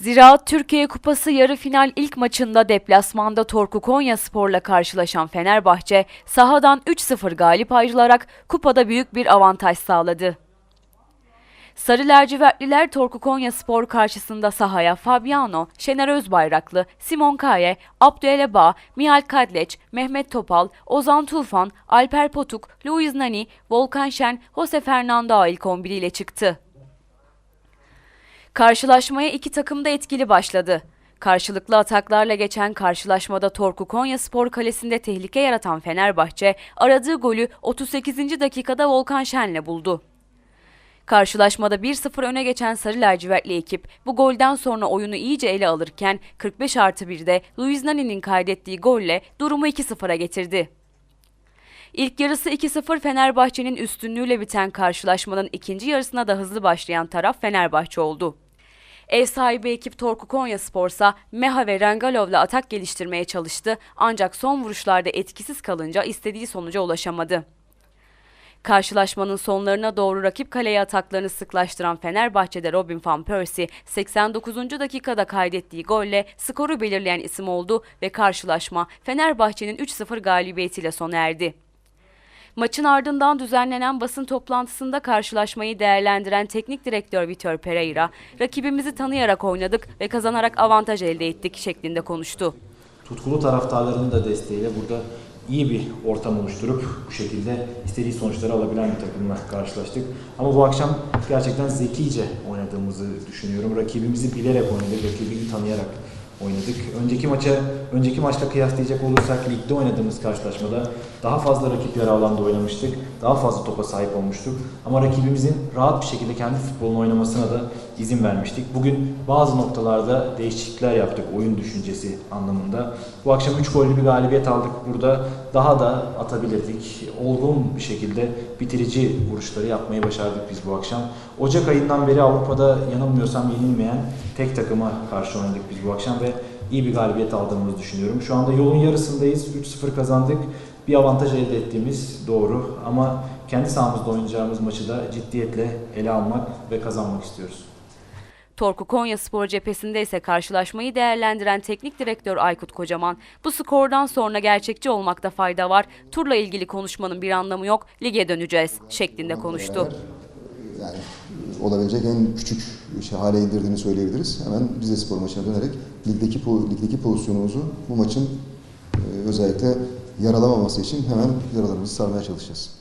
Ziraat Türkiye Kupası yarı final ilk maçında deplasmanda Torku Konya Spor'la karşılaşan Fenerbahçe sahadan 3-0 galip ayrılarak kupada büyük bir avantaj sağladı. Sarı lacivertliler Torku Konya Spor karşısında sahaya Fabiano, Şener Özbayraklı, Simon Kaye, Abdüeleba, Mihal Kadleç, Mehmet Topal, Ozan Tufan, Alper Potuk, Luiz Nani, Volkan Şen, Jose Fernando ilk 11 ile çıktı. Karşılaşmaya iki takım da etkili başladı. Karşılıklı ataklarla geçen karşılaşmada Torku Konya Spor Kalesi'nde tehlike yaratan Fenerbahçe aradığı golü 38. dakikada Volkan Şen'le buldu. Karşılaşmada 1-0 öne geçen Sarı Lacivertli ekip bu golden sonra oyunu iyice ele alırken 45 artı 1'de Luiz Nani'nin kaydettiği golle durumu 2-0'a getirdi. İlk yarısı 2-0 Fenerbahçe'nin üstünlüğüyle biten karşılaşmanın ikinci yarısına da hızlı başlayan taraf Fenerbahçe oldu. Ev sahibi ekip Torku Konya Spor'sa Meha ve Rengalov'la atak geliştirmeye çalıştı ancak son vuruşlarda etkisiz kalınca istediği sonuca ulaşamadı. Karşılaşmanın sonlarına doğru rakip kaleye ataklarını sıklaştıran Fenerbahçe'de Robin van Persie 89. dakikada kaydettiği golle skoru belirleyen isim oldu ve karşılaşma Fenerbahçe'nin 3-0 galibiyetiyle sona erdi. Maçın ardından düzenlenen basın toplantısında karşılaşmayı değerlendiren teknik direktör Vitor Pereira, rakibimizi tanıyarak oynadık ve kazanarak avantaj elde ettik şeklinde konuştu. tutkulu taraftarların da desteğiyle burada iyi bir ortam oluşturup bu şekilde istediği sonuçları alabilen bir takımla karşılaştık. Ama bu akşam gerçekten zekice oynadığımızı düşünüyorum. Rakibimizi bilerek oynadık, rakibini tanıyarak oynadık. Önceki maça, önceki maçla kıyaslayacak olursak ligde oynadığımız karşılaşmada daha fazla rakip yarı alanda oynamıştık. Daha fazla topa sahip olmuştuk. Ama rakibimizin rahat bir şekilde kendi futbolunu oynamasına da izin vermiştik. Bugün bazı noktalarda değişiklikler yaptık oyun düşüncesi anlamında. Bu akşam 3 gollü bir galibiyet aldık. Burada daha da atabilirdik. Olgun bir şekilde bitirici vuruşları yapmayı başardık biz bu akşam. Ocak ayından beri Avrupa'da yanılmıyorsam yenilmeyen tek takıma karşı oynadık biz bu akşam ve iyi bir galibiyet aldığımızı düşünüyorum. Şu anda yolun yarısındayız. 3-0 kazandık. Bir avantaj elde ettiğimiz doğru ama kendi sahamızda oynayacağımız maçı da ciddiyetle ele almak ve kazanmak istiyoruz. Torku Konya Spor cephesinde ise karşılaşmayı değerlendiren teknik direktör Aykut Kocaman, bu skordan sonra gerçekçi olmakta fayda var, turla ilgili konuşmanın bir anlamı yok, lige döneceğiz şeklinde konuştu. Yani olabilecek en küçük şey, hale indirdiğini söyleyebiliriz. Hemen Rize Spor maçına dönerek ligdeki, ligdeki pozisyonumuzu bu maçın e, özellikle yaralamaması için hemen yaralarımızı sarmaya çalışacağız.